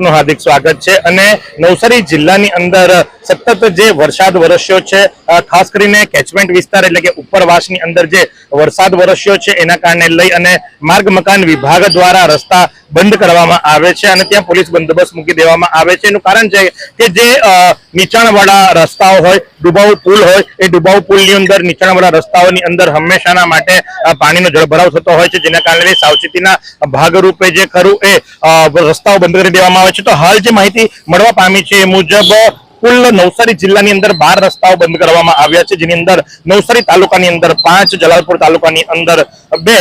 આપનું હાર્દિક સ્વાગત છે અને નવસારી જિલ્લાની અંદર સતત જે વરસાદ વરસ્યો છે ખાસ કરીને કેચમેન્ટ વિસ્તાર એટલે કે ઉપરવાસની અંદર જે વરસાદ વરસ્યો છે, એના કારણે લઈ અને માર્ગ મકાન વિભાગ દ્વારા રસ્તા બંધ કરવામાં આવે છે અને ત્યાં પોલીસ બંદોબસ્ત મૂકી દેવામાં આવે છે. એનું કારણ છે કે જે નીચાણવાળા રસ્તાઓ હોય, ડુબાઉ પુલ હોય, એ ડુબાઉ પુલની અંદર નીચાણવાળા રસ્તાઓની અંદર હંમેશાના માટે પાણીનો જળભરાવ થતો હોય છે, જેના કારણે સાવચેતીના ભાગરૂપે જે ખરું એ રસ્તાઓ બંધ કરી દેવામાં આવે છે. તો હાલ જે માહિતી મળવા પામી છે એ મુજબ કુલ નવસારી જિલ્લાની અંદર બાર રસ્તાઓ બંધ કરવામાં આવ્યા છે, જેની અંદર નવસારી તાલુકાની અંદર પાંચ, જલાલપુર તાલુકાની અંદર બે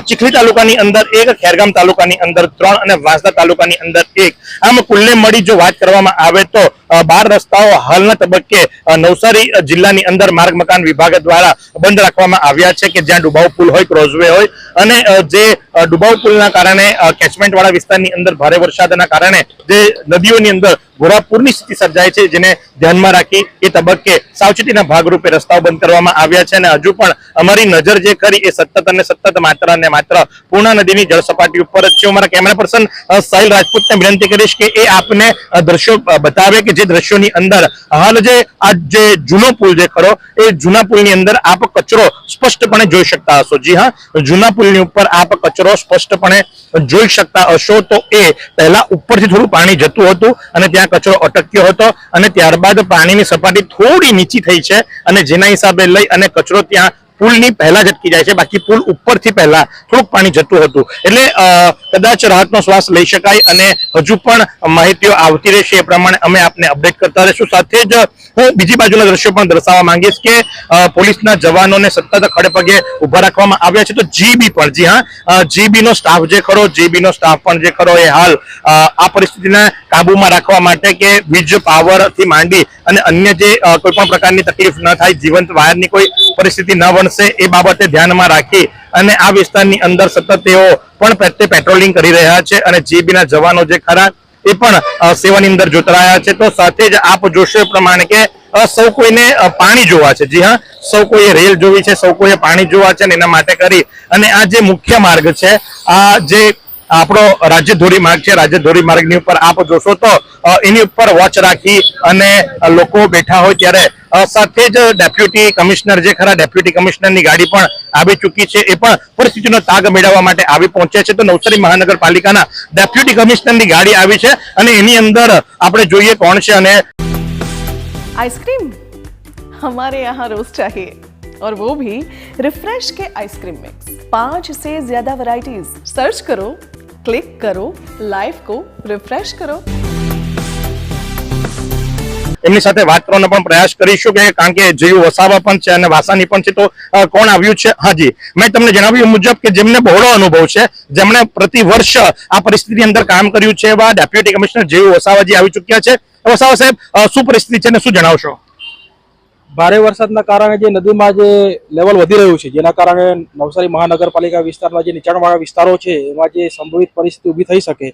ચીખલી તાલુકાની અંદર એક, ખેરગામ તાલુકાની અંદર ત્રણ અને વાંસદા તાલુકાની અંદર એક. આમ કુલ્લે મળી જો વાત કરવામાં આવે તો બાર રસ્તાઓ હાલના તબક્કે નવસારી જિલ્લાની અંદર માર્ગ મકાન વિભાગ દ્વારા બંધ રાખવામાં આવ્યા છે કે જ્યાં ડુબાવ પુલ હોય, ક્રોઝવે હોય. અને જે ડુબાવ પુલના કારણે કેચમેન્ટ વાળા વિસ્તારની અંદર ભારે વરસાદના કારણે જે નદીઓની અંદર ઘોરાપુરની સ્થિતિ સર્જાય છે, જેને ધ્યાનમાં રાખી એ તબક્કે સાવચેતીના ભાગરૂપે રસ્તાઓ બંધ કરવામાં આવ્યા છે. અને હજુ પણ અમારી નજર જે કરી એ સતત અને સતત માત્ર અને માત્ર પૂર્ણા નદીની જળ ઉપર જ છે. હું મારા કેમેરા પર્સન સાહિલ રાજપૂતને વિનંતી કરીશ કે એ આપને દ્રશ્યો બતાવે કે જે દ્રશ્યોની અંદર, હાલ જે, આ જે જૂનો પુલ જે ખરો, એ જૂના પુલની અંદર આપ કચરો સ્પષ્ટપણે જોઈ શકતા હશો. જી હા, જૂના પુલની ઉપર આપ કચરો સ્પષ્ટપણે જોઈ શકતા હશો તો એ પહેલા ઉપરથી થોડું પાણી જતું હતું અને ત્યાં કચરો અટક્યો હતો અને ત્યારબાદ પાણીની સપાટી થોડી નીચી થઈ છે અને જેના હિસાબે લઈ અને કચરો ત્યાં પુલની પહેલા ઝટકી જાય છે, બાકી પુલ ઉપરથી પહેલા થોડુંક પાણી જતું હતું. એટલે કદાચ રાહતનો શ્વાસ લઈ શકાય અને હજુ પણ માહિતીઓ આવતી રહેશે એ પ્રમાણે અમે આપને અપડેટ કરતા રહીશું. સાથે જ હું બીજી બાજુના દ્રશ્યો પણ દર્શાવવા માંગીશ કે પોલીસના જવાનોને સતત ખડે પગે ઊભા રાખવામાં આવ્યા છે. તો જીબી પણ, જી હા જીબીનો સ્ટાફ જે ખરો, જીબીનો સ્ટાફ પણ જે ખરો એ હાલ આ પરિસ્થિતિને કાબુમાં રાખવા માટે કે વીજ પાવરથી માંડી અને અન્ય જે કોઈ પણ પ્રકારની તકલીફ ન થાય, જીવંત વાયરની કોઈ પરિસ્થિતિ ન બનશે, એ બાબતે ધ્યાનમાં રાખી અને આ વિસ્તારની અંદર સતત તેઓ પણ પ્રત્યે પેટ્રોલિંગ કરી રહ્યા છે અને જીબીના જવાનો જે ખરા, એ પણ સેવાની અંદર જોતરાયા છે. તો સાથે જ આપ જોશો પ્રમાણે કે સૌ કોઈને પાણી જોવા છે. જી હા, સૌ કોઈએ રેલ જોવી છે, સૌ કોઈએ પાણી જોવા છે અને એના માટે કરી. અને આ જે મુખ્ય માર્ગ છે, આ જે આપણો રાજ્ય ધોરી માર્ગ છે રાજ્ય ધોરી માર્ગની ઉપર આપ જોશો તો અ, એની ઉપર વોચ રાખી અને અ, લોકો બેઠા હોય ત્યારે અ, સાથે જ ડેપ્યુટી કમિશનર જે ખરા ડેપ્યુટી કમિશનરની ગાડી પણ આવી ચૂકી છે એ પણ પરિસ્થિતિનો તાગ મેળવવા માટે આવી પહોંચ્યા છે તો નવસારી મહાનગરપાલિકાના ડેપ્યુટી કમિશનરની ગાડી આવી છે અને એની અંદર આપણે જોઈએ કોણ છે અને आइसक्रीम हमारे यहाँ रोज चाहिए और वो भी रिफ्रेश के आइसक्रीम मिक्स पांच से ज्यादा वैरायटीज सर्च करो ક્લિક કરો, લાઈવ કો, રિફ્રેશ કરો. એમની સાથે વાત કરવાનો પણ પ્રયાસ કરીશું કે કારણ કે જેવું વસાવા પણ છે અને વાસાની પણ છે, તો કોણ આવ્યું છે? હાજી મેં તમને જણાવ્યું મુજબ કે જેમને બહોળો અનુભવ છે, જેમણે પ્રતિ વર્ષ આ પરિસ્થિતિ અંદર કામ કર્યું છે એવા ડેપ્યુટી કમિશનર જેયુ વસાવાજી આવી ચૂક્યા છે. વસાવા સાહેબ શું પરિસ્થિતિ છે ને શું જણાવશો? ભારે વરસાદના કારણે જે નદીમાં જે લેવલ વધી રહ્યું છે, જેના કારણે નવસારી મહાનગરપાલિકા વિસ્તારના જે નીચાણવાળા વિસ્તારો છે, એમાં જે સંભવિત પરિસ્થિતિ ઊભી થઈ શકે,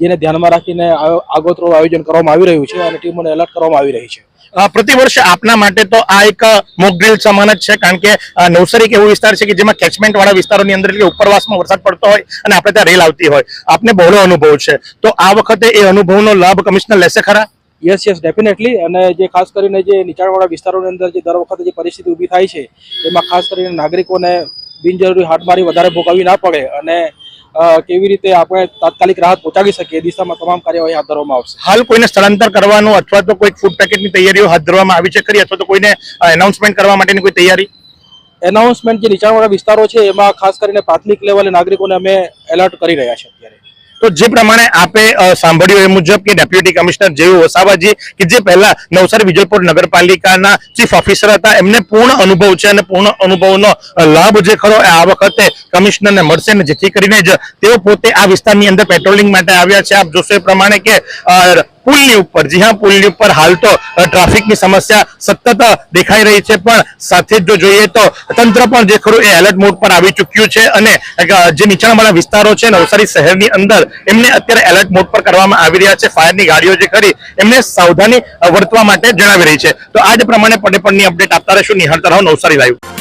જેને ધ્યાનમાં રાખીને આગોતરું આયોજન કરવામાં આવી રહ્યું છે અને ટીમોને એલર્ટ કરવામાં આવી રહી છે. પ્રતિવર્ષ પ્રતિ વર્ષ આપના માટે તો આ એક મોકડ્રીલ સમાન જ છે, કારણ કે નવસારી એવો વિસ્તાર છે કે જેમાં કેચમેન્ટ વાળા વિસ્તારોની અંદર એટલે ઉપરવાસમાં વરસાદ પડતો હોય અને આપણે ત્યાં રેલ આવતી હોય. આપને બહોળો અનુભવ છે. તો આ વખતે એ અનુભવનો લાભ કમિશનર લેશે ખરા? યસ યસ ડેફિનેટલી અને જે ખાસ કરીને જે નીચાણવાળા વિસ્તારોની અંદર જે દર વખતે જે પરિસ્થિતિ ઊભી થાય છે એમાં ખાસ કરીને નાગરિકોને બિનજરૂરી હાડમારી વધારે ભોગવવી ના પડે અને કેવી રીતે આપણે તાત્કાલિક રાહત પહોંચાડી શકીએ દિશામાં તમામ કાર્યવાહી હાથ ધરવામાં આવશે. હાલ કોઈને સ્થળાંતર કરવાનું અથવા તો કોઈ ફૂડ પેકેટની તૈયારીઓ હાથ ધરવામાં આવી છે ખરી અથવા તો કોઈને એનાઉન્સમેન્ટ કરવા માટેની કોઈ તૈયારી? એનાઉન્સમેન્ટ જે નીચાણવાળા વિસ્તારો છે એમાં ખાસ કરીને પ્રાથમિક લેવલે નાગરિકોને અમે એલર્ટ કરી રહ્યા છે અત્યારે. તો જે પ્રમાણે આપે સાંભળ્યું એ મુજબ કે ડેપ્યુટી કમિશનર જેવું વસાવાજી કે જે પહેલા નવસારી વિજલપુર નગરપાલિકાના ચીફ ઓફિસર હતા, એમને પૂર્ણ અનુભવ છે અને પૂર્ણ અનુભવનો લાભ જે ખરો આ વખતે કમિશનરને મળશે ને જેથી કરીને જ તેઓ પોતે આ વિસ્તારની અંદર પેટ્રોલિંગ માટે આવ્યા છે. આપ જોશો એ પ્રમાણે કે પુલની ઉપર, જી હા, પુલની ઉપર હાલ તો ટ્રાફિકની સમસ્યા સતત દેખાઈ રહી છે. પણ સાથે જ જોઈએ તો, તંત્ર પણ જે ખરું એ એલર્ટ મોડ પર આવી ચૂક્યું છે અને જે નીચાણવાળા વિસ્તારો છે, નવસારી શહેરની અંદર, એમને અત્યારે એલર્ટ મોડ પર કરવામાં આવી રહ્યા છે. ફાયરની ગાડીઓ જે ખરી, એમને સાવધાની વર્તવા માટે જણાવી રહી છે. તો આ જ પ્રમાણે પડે પડની અપડેટ આપતા રહેશું. નિહાળતા રહો નવસારી લાઈવ